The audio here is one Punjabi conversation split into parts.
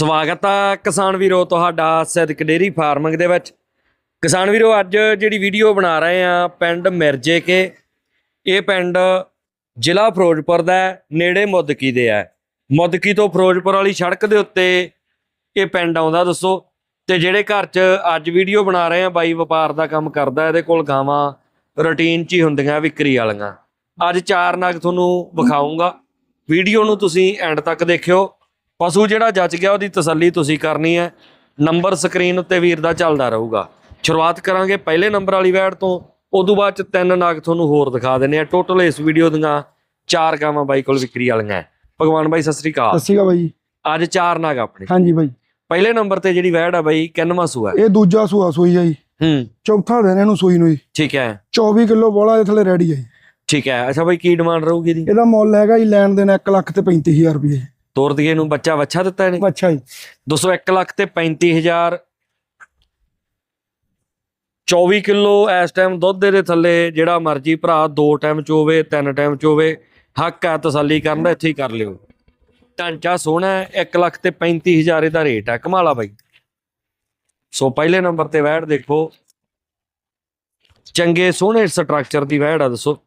ਸਵਾਗਤ ਆ ਕਿਸਾਨ ਵੀਰੋ ਤੁਹਾਡਾ ਸਿੱਧਕ ਡੇਰੀ ਫਾਰਮਿੰਗ ਦੇ ਵਿੱਚ। ਕਿਸਾਨ ਵੀਰੋ, ਅੱਜ ਜਿਹੜੀ ਵੀਡੀਓ ਬਣਾ ਰਹੇ ਆ ਪਿੰਡ ਮਿਰਜੇ ਕੇ, ਇਹ ਪਿੰਡ ਜ਼ਿਲ੍ਹਾ ਫਿਰੋਜ਼ਪੁਰ ਦਾ ਨੇੜੇ ਮੁੱਦਕੀ ਦੇ ਹੈ। ਮੁੱਦਕੀ ਤੋਂ ਫਿਰੋਜ਼ਪੁਰ ਵਾਲੀ ਸੜਕ ਦੇ ਉੱਤੇ ਇਹ ਪਿੰਡ ਆਉਂਦਾ, ਦੱਸੋ। ਤੇ ਜਿਹੜੇ ਘਰ 'ਚ ਅੱਜ ਵੀਡੀਓ ਬਣਾ ਰਹੇ ਆ, ਬਾਈ ਵਪਾਰ ਦਾ ਕੰਮ ਕਰਦਾ, ਇਹਦੇ ਕੋਲ ਗਾਵਾਂ ਰੁਟੀਨ 'ਚ ਹੀ ਹੁੰਦੀਆਂ, ਵਿਕਰੀ ਵਾਲੀਆਂ। ਅੱਜ ਚਾਰ ਨਗ ਤੁਹਾਨੂੰ ਵਿਖਾਉਂਗਾ ਵੀਡੀਓ ਨੂੰ ਤੁਸੀਂ ਐਂਡ ਤੱਕ ਦੇਖਿਓ। ਪਸ਼ੂ ਜਿਹੜਾ ਜੱਜ ਗਿਆ ਉਹਦੀ ਤਸੱਲੀ ਤੁਸੀਂ ਕਰਨੀ ਹੈ। ਨੰਬਰ ਸਕਰੀਨ ਉੱਤੇ ਵੀਰ ਦਾ ਚੱਲਦਾ ਰਹੂਗਾ। ਸ਼ੁਰੂਆਤ ਕਰਾਂਗੇ ਪਹਿਲੇ ਨੰਬਰ ਵਾਲੀ ਵੈੜ ਤੋਂ ਉਦੋਂ ਬਾਅਦ ਚ ਤਿੰਨ ਨਾਗ ਤੁਹਾਨੂੰ ਹੋਰ ਦਿਖਾ ਦਿੰਨੇ ਆ ਟੋਟਲ ਇਸ ਵੀਡੀਓ ਦੀਆਂ ਚਾਰ ਗਾਵਾਂ ਬਾਈ ਕੋਲ ਵਿਕਰੀ ਵਾਲੀਆਂ। ਭਗਵਾਨ ਬਾਈ ਸਤਿ ਸ੍ਰੀ ਅਕਾਲ। ਸਤਿ ਸ਼੍ਰੀ ਅਕਾਲ ਬਾਈ। ਅੱਜ ਚਾਰ ਨਾਗ ਆਪਣੇ। ਹਾਂਜੀ ਬਾਈ। ਪਹਿਲੇ ਨੰਬਰ ਤੇ ਜਿਹੜੀ ਵੈੜ ਆ ਬਾਈ ਕਿੰਨਵਾਂ ਸੂਆ? ਇਹ ਦੂਜਾ ਸੂਆ ਸੂਈ ਆ ਜੀ। ਹੂੰ। ਚੌਥਾ ਦਿਨ ਇਹਨੂੰ ਸੂਈ ਨੂੰ ਜੀ। ਠੀਕ ਹੈ। 24 ਕਿਲੋ ਬੋਲਾ ਇਹ ਥੱਲੇ ਰੈਡੀ ਆ ਜੀ। ਠੀਕ ਹੈ। ਅੱਛਾ ਬਾਈ ਕੀ ਡਿਮਾਂਡ ਰਹੂਗੀ ਦੀ ਇਹਦਾ ਮੁੱਲ ਹੈਗਾ ਜੀ ਲੈਣ ਦੇਣ 1 ਲੱਖ ਤੇ 35000 ਰੁਪਏ। ਜੀ ਤੋਰ ਦਈਏ ਨੂੰ ਬੱਚਾ ਵੱਛਾ ਦਿੱਤਾ ਇਹਨੇ? ਅੱਛਾ ਜੀ। 201 ਲੱਖ ਤੇ 35000 24 ਕਿਲੋ ਇਸ ਟਾਈਮ ਦੁੱਧ ਦੇ ਥੱਲੇ ਜਿਹੜਾ ਮਰਜ਼ੀ ਭਰਾ ਦੋ ਟਾਈਮ ਚੋਵੇ ਤਿੰਨ ਟਾਈਮ ਚੋਵੇ ਹੱਕ ਹੈ ਤਸੱਲੀ ਕਰਨ ਦਾ ਇੱਥੇ ਹੀ ਕਰ ਲਿਓ। ਢਾਂਚਾ ਸੋਹਣਾ ਹੈ 1 ਲੱਖ ਤੇ 35000 ਇਹਦਾ ਰੇਟ ਹੈ ਕਮਾਲਾ ਬਾਈ। ਸੋ ਪਹਿਲੇ ਨੰਬਰ ਤੇ ਵੈੜ ਦੇਖੋ। ਚੰਗੇ ਸੋਹਣੇ ਸਟਰਕਚਰ ਦੀ ਵੈੜ ਆ ਦੱਸੋ।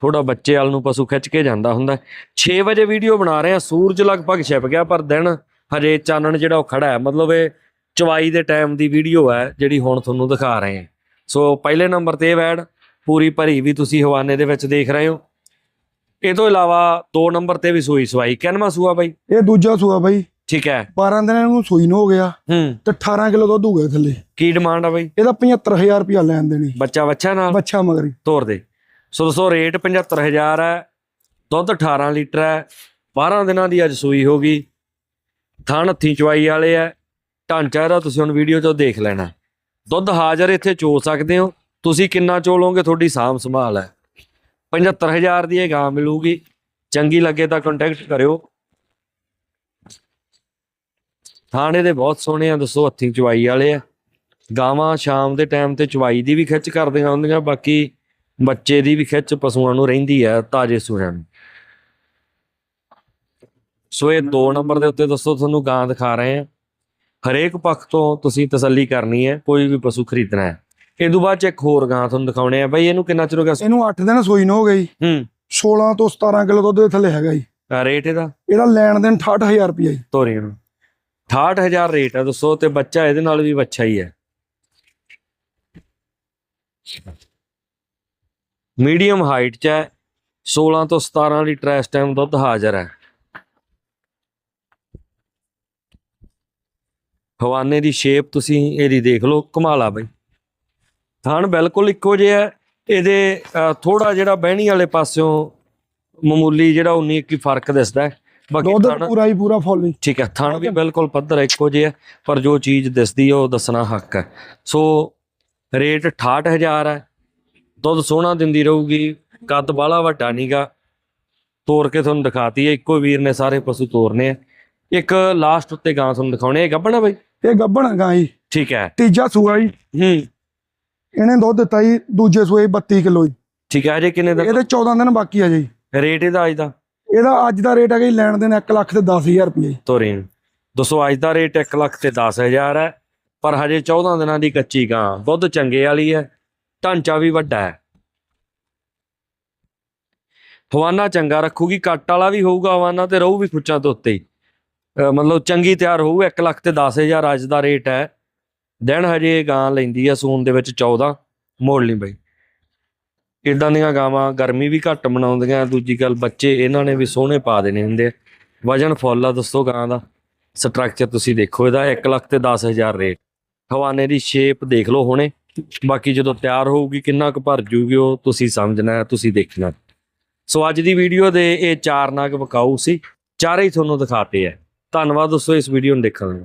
ਥੋੜਾ ਬੱਚੇ ਵਾਲ ਨੂੰ ਪਸ਼ੂ ਖਿੱਚ ਕੇ ਜਾਂਦਾ ਹੁੰਦਾ। 6 ਵਜੇ ਵੀਡੀਓ ਬਣਾ ਰਹੇ ਆ ਸੂਰਜ ਲਗਭਗ ਛਿਪ ਗਿਆ ਪਰ ਦਿਨ ਹਜੇ ਚਾਨਣ ਜਿਹੜਾ ਉਹ ਖੜਾ ਹੈ। ਮਤਲਬ ਇਹ ਚਵਾਈ ਦੇ ਟਾਈਮ ਦੀ ਵੀਡੀਓ ਹੈ ਜਿਹੜੀ ਹੁਣ ਤੁਹਾਨੂੰ ਦਿਖਾ ਰਹੇ ਹਾਂ। ਸੋ ਪਹਿਲੇ ਨੰਬਰ ਤੇ ਵੈੜ ਪੂਰੀ ਭਰੀ ਵੀ ਤੁਸੀਂ ਹਵਾਨੇ ਦੇ ਵਿੱਚ ਦੇਖ ਰਹੇ ਹੋ। ਇਹ ਤੋਂ ਇਲਾਵਾ ਦੋ ਨੰਬਰ ਤੇ ਵੀ ਸੂਈ ਸਵਾਈ। ਕਿੰਨਵਾਂ ਸੂਆ ਬਾਈ? ਇਹ ਦੂਜਾ ਸੂਆ ਬਾਈ। ਠੀਕ ਹੈ। 12 ਦਿਨ ਇਹਨੂੰ ਸੂਈ ਨੂੰ ਹੋ ਗਿਆ ਹੂੰ। ਤੇ 18 ਕਿਲੋ ਦੁੱਧ ਹੋ ਗਿਆ ਥੱਲੇ। ਕੀ ਡਿਮਾਂਡ ਆ ਬਾਈ? ਇਹਦਾ 75000 ਰੁਪਇਆ ਲੈਣ ਦੇਣੀ। ਬੱਚਾ ਬੱਚਾ ਨਾਲ? ਬੱਚਾ ਮਗਰੀ ਤੋਰ ਦੇ। ਸੋ ਦੋਸਤੋ ਰੇਟ 75000 ਹੈ, ਦੁੱਧ 18 ਲੀਟਰ ਹੈ 12 ਦਿਨਾਂ ਦੀ ਅੱਜ ਸੂਈ ਹੋ ਗਈ। ਥਣ ਹੱਥੀਂ ਚਵਾਈ ਵਾਲੇ ਹੈ, ਢਾਂਚਾ ਇਹਦਾ ਤੁਸੀਂ ਹੁਣ ਵੀਡੀਓ 'ਚੋਂ ਦੇਖ ਲੈਣਾ। ਦੁੱਧ ਹਾਜ਼ਰ ਇੱਥੇ ਚੋ ਸਕਦੇ ਹੋ, ਤੁਸੀਂ ਕਿੰਨਾ ਚੋਲੋਗੇ ਤੁਹਾਡੀ ਸਾਂਭ ਸੰਭਾਲ ਹੈ। 75000 ਦੀ ਇਹ ਗਾਂ ਮਿਲੂਗੀ, ਚੰਗੀ ਲੱਗੇ ਤਾਂ ਕੰਟੈਕਟ ਕਰਿਓ। ਥਾਣੇ ਦੇ ਬਹੁਤ ਸੋਹਣੇ ਆ, ਦੱਸੋ ਹੱਥੀਂ ਚਵਾਈ ਵਾਲੇ ਆ। ਗਾਵਾਂ ਸ਼ਾਮ ਦੇ ਟਾਈਮ ਤੇ ਚਵਾਈ ਦੀ ਵੀ ਖਿੱਚ ਕਰਦੀਆਂ ਹੁੰਦੀਆਂ, ਬਾਕੀ ਬੱਚੇ ਦੀ ਵੀ ਖਿੱਚ ਪਸ਼ੂਆਂ ਨੂੰ ਰਹਿੰਦੀ ਹੈ ਤਾਜੇ ਸੂਆਂ ਨੂੰ। ਸੋ ਇਹ 2 ਨੰਬਰ ਦੇ ਉੱਤੇ ਦੱਸੋ ਤੁਹਾਨੂੰ ਗਾਂ ਦਿਖਾ ਰਹੇ ਆ ਹਰੇਕ ਪੱਖ ਤੋਂ ਤੁਸੀਂ ਤਸੱਲੀ ਕਰਨੀ ਹੈ ਕੋਈ ਵੀ ਪਸ਼ੂ ਖਰੀਦਣਾ ਹੈ। ਇਹ ਤੋਂ ਬਾਅਦ ਚ ਇੱਕ ਹੋਰ ਗਾਂ ਤੁਹਾਨੂੰ ਦਿਖਾਉਣੇ ਆ। ਬਈ ਇਹਨੂੰ ਕਿੰਨਾ ਚਿਰ ਹੋ ਗਿਆ? ਇਹਨੂੰ 8 ਦਿਨ ਸੂਈ ਨੂੰ ਹੋ ਗਈ ਹੂੰ। 16 ਤੋਂ 17 ਕਿਲੋ ਦੁੱਧ ਦੇ ਥੱਲੇ ਹੈਗਾ ਜੀ। ਰੇਟ ਇਹਦਾ? ਇਹਦਾ ਲੈਣ ਦੇਣ 68000 ਰੁਪਇਆ ਜੀ। ਤੋਰੀ ਨੂੰ। 68000 ਰੇਟ ਹੈ ਦੱਸੋ ਤੇ ਬੱਚਾ ਇਹਦੇ ਨਾਲ ਵੀ ਬੱਚਾ ਹੀ ਹੈ। ਮੀਡੀਅਮ ਹਾਈਟ ਚ ਹੈ 16 ਤੋਂ 17 ਲੀਟਰ ਇਸ ਟਾਈਮ ਦੁੱਧ ਹਾਜ਼ਰ ਹੈ। ਹਵਾਨੇ ਦੀ ਸ਼ੇਪ ਤੁਸੀਂ ਇਹਦੀ ਦੇਖ ਲਓ ਕਮਾਲਾ ਬਈ। ਥਣ ਬਿਲਕੁਲ ਇੱਕੋ ਜਿਹਾ ਹੈ ਇਹਦੇ ਥੋੜਾ ਜਿਹੜਾ ਬਹਿਣੀ ਵਾਲੇ ਪਾਸਿਓਂ ਮਾਮੂਲੀ ਜਿਹੜਾ 19 21 ਫ਼ਰਕ ਦਿਸਦਾ ਹੈ। ਬਾਕੀ ਦੁੱਧ ਪੂਰਾ ਹੀ ਪੂਰਾ ਫੁੱਲ ਠੀਕ ਹੈ ਥਣ ਵੀ ਬਿਲਕੁਲ ਪੱਧਰ ਇੱਕੋ ਜਿਹਾ ਪਰ ਜੋ ਚੀਜ਼ ਦਿਸਦੀ ਉਹ ਦੱਸਣਾ ਹੱਕ ਹੈ। ਸੋ ਰੇਟ 68000 ਹੈ ਦੁੱਧ ਸੋਹਣਾ ਦਿੰਦੀ ਰਹੂਗੀ ਕੱਦ ਬਾਲਾ ਵੱਡਾ ਨਹੀਂਗਾ ਤੋੜ ਕੇ ਤੁਹਾਨੂੰ ਦਿਖਾਤੀ ਹੈ ਇੱਕੋ ਵੀਰ ਨੇ ਸਾਰੇ ਪਸ਼ੂ ਤੋਰਨੇ ਆ। ਇੱਕ ਲਾਸਟ ਉੱਤੇ ਗਾਂ ਤੁਹਾਨੂੰ ਦਿਖਾਉਣੇ ਹੈ ਗੱਬਣਾ ਬਈ? ਇਹ ਗੱਬਣ ਗਾਂ ਜੀ। ਠੀਕ ਹੈ। ਤੀਜਾ ਸੂਆ ਜੀ। ਹੂੰ। ਇਹਨੇ ਦੁੱਧ ਦਿੱਤਾ ਜੀ ਦੂਜੇ ਸੂਏ 32 ਕਿਲੋ ਜੀ। ਠੀਕ ਹੈ ਅਜੇ ਕਿੰਨੇ ਦਾ? ਇਹਦੇ 14 ਦਿਨ ਬਾਕੀ ਆ ਜੀ। ਰੇਟ ਇਹਦਾ ਅੱਜ ਦਾ? ਇਹਦਾ ਅੱਜ ਦਾ ਰੇਟ ਹੈਗਾ ਜੀ ਲੈਣ ਦੇਣ 1 ਲੱਖ ਤੇ 10000 ਰੁਪਏ ਤੋਰੀ ਨੂੰ। ਦੋਸਤੋ ਅੱਜ ਦਾ ਰੇਟ 1 ਲੱਖ ਤੇ 10000 ਹੈ ਪਰ ਹਜੇ 14 ਦਿਨਾਂ ਦੀ ਕੱਚੀ ਗਾਂ। ਦੁੱਧ ਚੰਗੇ ਵਾਲੀ ਹੈ। ਢਾਂਚਾ ਵੀ ਵੱਡਾ ਹੈ। ਹਵਾਨਾ ਚੰਗਾ ਰੱਖੂਗੀ, ਕੱਟ ਵਾਲਾ ਵੀ ਹੋਊਗਾ, ਹਵਾਨਾ ਤੇ ਰਹੂ ਵੀ ਖੁੱਚਾਂ ਤੋਂ ਉੱਤੇ ਹੀ। ਮਤਲਬ ਚੰਗੀ ਤਿਆਰ ਹੋਊ 1 ਲੱਖ ਤੇ 10000 ਅੱਜ ਦਾ ਰੇਟ ਹੈ। ਦਿਨ ਹਜੇ ਗਾਂ ਲੈਂਦੀ ਆ ਸੂਨ ਦੇ ਵਿੱਚ 14 ਮੋੜ ਲਈ ਬਈ। ਇਦਾਂ ਦੀਆਂ ਗਾਵਾਂ ਗਰਮੀ ਵੀ ਘੱਟ ਮਨਾਉਂਦੀਆਂ, ਦੂਜੀ ਗੱਲ ਬੱਚੇ ਇਹਨਾਂ ਨੇ ਵੀ ਸੋਹਣੇ ਪਾ ਦੇਣੇ ਹੁੰਦੇ ਆ। ਵਜਨ ਫੁੱਲ ਆ, ਦੱਸੋ ਗਾਂ ਦਾ। ਸਟਰਕਚਰ ਤੁਸੀਂ ਦੇਖੋ, ਇਹਦਾ 1 ਲੱਖ ਤੇ 10000 ਰੇਟ। ਹਵਾਨੇ ਦੀ ਸ਼ੇਪ ਦੇਖ ਲਓ ਹੁਣੇ। ਬਾਕੀ ਜਦੋਂ ਤਿਆਰ ਹੋਊਗੀ ਕਿੰਨਾ ਕੁ ਭਰ ਜੂਗੀ ਉਹ ਤੁਸੀਂ ਸਮਝਣਾ ਹੈ, ਤੁਸੀਂ ਦੇਖਣਾ। ਸੋ ਅੱਜ ਦੀ ਵੀਡੀਓ ਦੇ ਇਹ ਚਾਰ ਨਾਗ ਵਿਕਾਊ ਸੀ। ਚਾਰੇ ਹੀ ਤੁਹਾਨੂੰ ਦਿਖਾਤੇ ਹੈ ਧੰਨਵਾਦ ਦੋਸਤੋ ਇਸ ਵੀਡੀਓ ਨੂੰ ਦੇਖਣ ਲਈ।